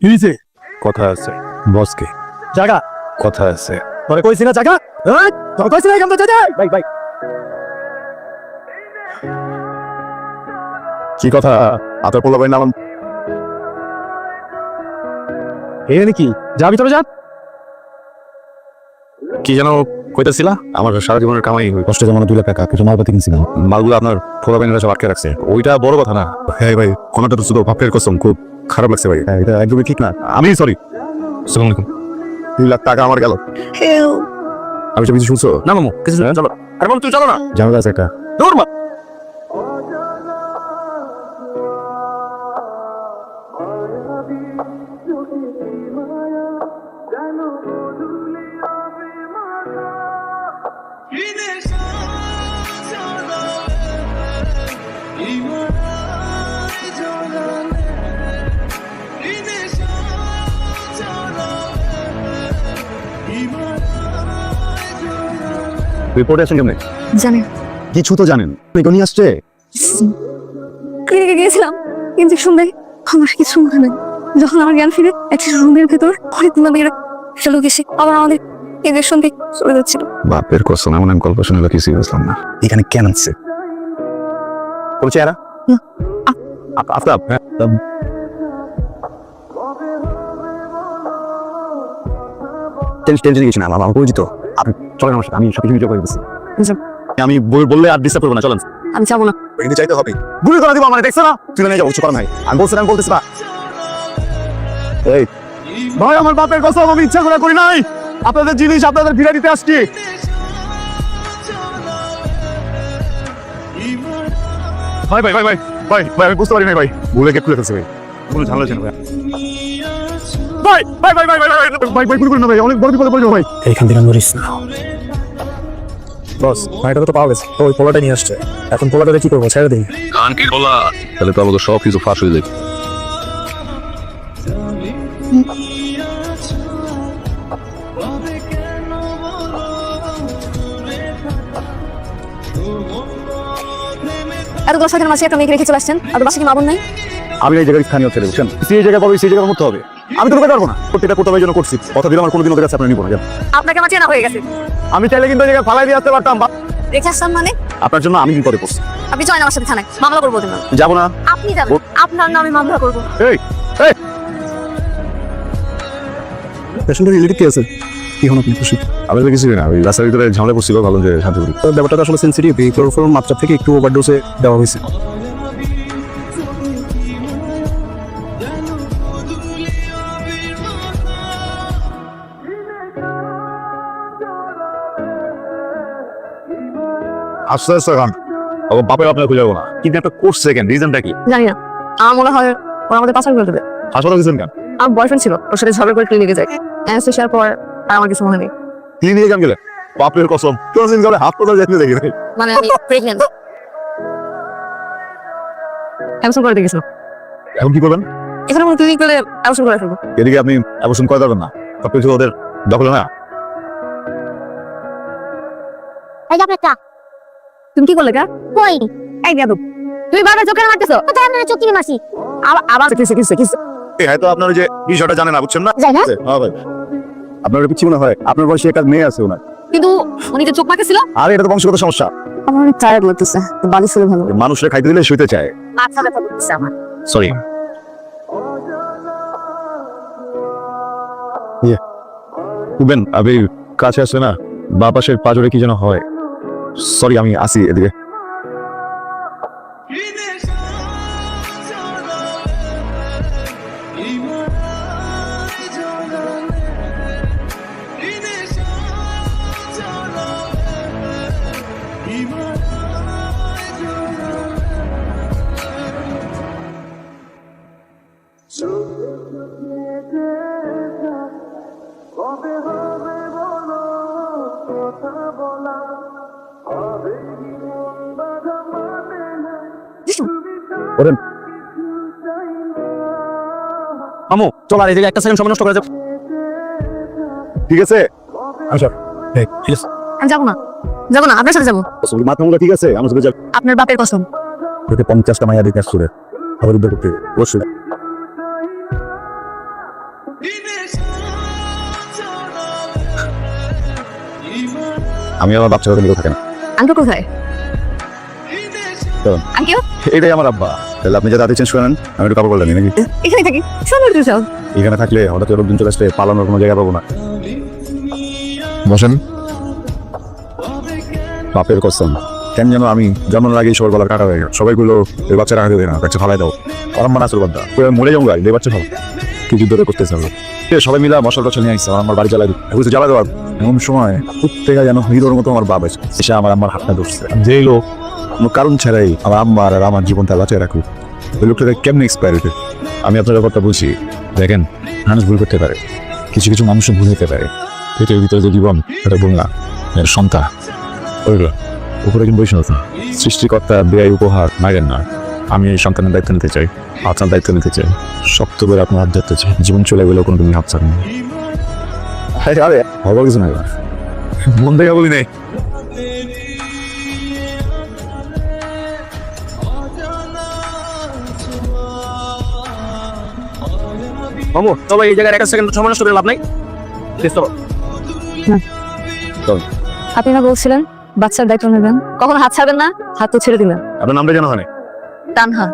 কি হয়েছে কথা আছে বসকে। জায়গা কথা আছে। তোরে কইছি না জায়গা এই, তোরে কইছি না যা ভাই ভাই। কি কথা? আতার পোলা ভাই নাম এখানে কি? যাবি তোরে যা। কি যেন কইতেছিলা? আমার সারা জীবনের কামাই ওই কষ্ট জমানো দুই লাখ টাকা কিছু মালপাতি কিনছিলাম। মালগুলো আপনার পোলা বাইনের সব আটকে রাখছে। ওইটা বড় কথা না। হ্যাঁ ভাই কোনটা তো শুধু ভাপের কসম খুব খারাপ লাগছে ভাই হ্যাঁ, এটা একদমই ঠিক না আমি সরি সালাম আলাইকুম দুই লাখ টাকা আমার গেল আমি সব কিছু শুনছো না মামু কিছু না চলো আরে মামু তুই চলো না ঝামেলা আছে একটা দৌড় মা রিপোর্টে আছেন কেমনে? জানেন কিছু তো জানেন। এগুলো আসছে? ক্লিনিকে গিয়েছিলাম ইঞ্জেকশন দেয় আমার কিছু মনে নেই। যখন আমার জ্ঞান ফিরে একটা রুমের ভেতর অনেকগুলো মেয়েরা একটা লোক এসে আবার আমাদের ইঞ্জেকশন দিয়ে চলে যাচ্ছিল। বাপের কসম এমন আমি গল্প শুনে কিছুই বুঝলাম না। এখানে কেন আসছে? কোন চেহারা? আফতাব হ্যাঁ। টেনশন টেনশন কিছু না আমার পরিচিত চলেন আমার সাথে আমি সব কিছু ভিডিও করে দিচ্ছি আচ্ছা। আমি বল- বললে আর ডিস্টার্ব করব না চলেন আমি যাব না কিন্তু চাইতে হবে গুলি করে দিব মানে দেখছ না তুই নিয়ে যাব কিছু করার নাই আমি বলছিলাম বলতেছি না এই ভাই আমার বাপের কথা আমি ইচ্ছা করে করি নাই আপনাদের জিনিস আপনাদের ফিরে দিতে আসছি ভাই ভাই ভাই ভাই ভাই ভাই আমি বুঝতে পারি নাই ভাই ভুলে গেট খুলে ফেলছে ভাই কোনো ঝামেলা ছিল ভাই ভাই ভাই ভাই ভাই ভাই ভাই ভাই ভাই গুলি করুন না ভাই অনেক বড় বিপদে পড়ে যাব ভাই এইখান থেকে মরিস না বস তো পাওয়া গেছে। তো ওই পোলাটা নিয়ে আসছে। এখন পোলাটা কি করব? ছেড়ে দিই গান কি বলা তাহলে তো আমাদের সব কিছু ফাঁস হয়ে যাবে। এত দশ হাজার মাসে একটা মেয়েকে রেখে চলে আসছেন? আর বাসা কি মাবন নাই? আমি এই জায়গায় স্থানীয় ছেলে বুঝছেন? সেই জায়গায় পাবো সেই জায়গায় করতে হবে। আমি তো পারব না। প্রত্যেকটা করতে হবে জন্য করছি। কথা দিলাম আমার কোনোদিন ওদের কাছে আপনার নিবো না। আপনাকে আমার চেনা হয়ে গেছে। আমি চাইলে কিন্তু জায়গায় ফালাই দিয়ে আসতে পারতাম। রেখে আসলাম মানে? আপনার জন্য আমি বিপদে পড়ছি। আপনি চলেন আমার সাথে থানায় মামলা করব নামে। যাব না। আপনি যাবেন। আপনার নামে মামলা করব। এই এই। পেশেন্টের রিলেটিভ কি আছে? কি হন আপনি খুশি? আমি তো কিছুই না। ওই রাস্তার ভিতরে ঝামেলা করছিল ভালো যে শান্তি করি। ব্যাপারটা আসলে সেন্সিটিভ এই ক্লোরোফর্ম মাত্রা থেকে একটু ওভারডোজে দেওয়া হয়েছে। আস্তে আস্তে ও বাপের আপনার খুঁজে যাব না। কিন্তু একটা করছে কেন রিজনটা কি? জানি না। আমার মনে হয় ওরা আমাদের পাচার করে দেবে। হাসপাতাল গেছেন কেন? আমার বয়ফ্রেন্ড ছিল ওর সাথে ঝগড়া করে ক্লিনিকে অ্যানেস্থেশিয়ার পর আর আমার কিছু মনে নেই। ক্লিনিকে কেন গেলেন? বাপের কসম। কোনদিন করে? হাসপাতাল যেতে দেখি নাই। মানে আমি প্রেগনেন্ট অ্যাবসেন্ট করে এখন কি করবেন? এখানে কোনো ক্লিনিক অ্যাবসেন্ট করে ফেলব। এদিকে আপনি অবশ্য করে দেবেন না। সব কিছু ওদের দখলে না। এই যে আপনারটা। তুমি কি করলে কা কই? এই তুমি বারবার চোখে মারতেছো। কোথায় আপনার চোখ কিনে মাসি আবার আবার কিসে কিসে কিসে এই হয়তো আপনার যে বিষয়টা জানেন না বুঝছেন না? হ্যাঁ ভাই। আপনার পিছিয়ে মনে হয় আপনার বয়সে একটা মেয়ে আছে ওনার। কিন্তু উনি যে চোখ আরে এটা তো বংশগত সমস্যা। আমার অনেক টায়ার্ড লাগতেছে বালি শুলে ভালো। মানুষরা খাইতে দিলে শুইতে চায়। মাথা ব্যথা করতেছে আমার। সরি উবেন আপনি কাছে আসলে না? বা পাশের পাজরে কি যেন হয়। সরি আমি আসি এদিকে আমু চল আর এই জায়গায় একটা সেকেন্ড সময় নষ্ট করে যাব ঠিক আছে? আচ্ছা ঠিক আছে। আমি যাব না। যাব না আপনার সাথে যাব। মাথা মুখা ঠিক আছে আমার সাথে যাবে। আপনার বাপের কসম। তোকে পঞ্চাশটা মাইয়া দিতে আসছে আবার উদ্ধার করতে অবশ্যই। আমি আমার বাচ্চা কথা থাকে না। আঙ্কেল কোথায়? আঙ্কেল? এটাই আমার আব্বা। তাহলে আপনি চেঞ্জ আমি একটু কাপড় নাকি? এখানে থাকি তো এখানে থাকলে হঠাৎ লোকজন চলে আসলে পালানোর কোনো জায়গা পাবো না। বসেন। বাপের কসম কেন যেন আমি জন্মের আগেই সবার গলার কাটা হয়ে গেল। সবাই গুলো এই বাচ্চা রাখা দেবে না বাচ্চা ফালাই দাও। আমার মানে আসল বাদ্দা মরে যাব গাড়ি বাচ্চা ফাল কি যুদ্ধ করতে চাবে সবাই মিলা মশাল টশাল নিয়ে আসছে আমার বাড়ি জ্বালাই দিচ্ছে। জ্বালাই দেওয়ার এমন সময় প্রত্যেকা যেন হিরোর মতো আমার বাবা এসে এসে আমার আমার হাতটা ধরছে। যেই লোক কোনো কারণ ছাড়াই আমার আম্মার আর আমার জীবনটা বাঁচিয়ে রাখুক। ওই লোকটাকে কেমনি এক্সপায়ার হইতে আমি আপনার ব্যাপারটা বুঝি। দেখেন, মানুষ ভুল করতে পারে। কিছু কিছু মানুষও ভুল হতে পারে। পেটের ভিতরে যে জীবন এটা ভুল না। এর সন্তান। ওইগুলো উপরে কিন্তু বৈষ্ণব। সৃষ্টিকর্তা ব্যয় উপহার মাইরেন না। আমি এই সন্তানের দায়িত্ব নিতে চাই। আপনার দায়িত্ব নিতে চাই। শক্ত করে আপনার হাত ধরতে চাই। জীবন চলে গেলেও কোনো তুমি হাত ছাড়েন আরে হবার কিছু মন থেকে বলি নেই। মামু তবে এই জায়গার একটা সেকেন্ড সময় করে লাভ নাই। আপনি না বলছিলেন বাচ্চার দায়িত্ব নেবেন। কখন হাত ছাড়বেন না হাত তো ছেড়ে দিলেন আপনার নামটা জানা হয় তানহা।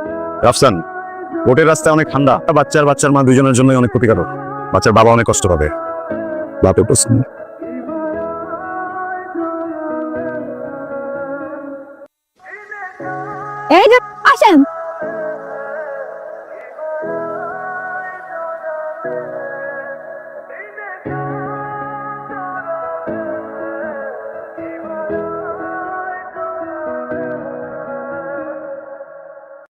রাফসান রোডের রাস্তা অনেক ঠান্ডা। বাচ্চার বাচ্চার মা দুজনের জন্য অনেক ক্ষতিকারক। বাচ্চার বাবা অনেক কষ্ট পাবে। বাপে প্রশ্ন এই যে আসেন।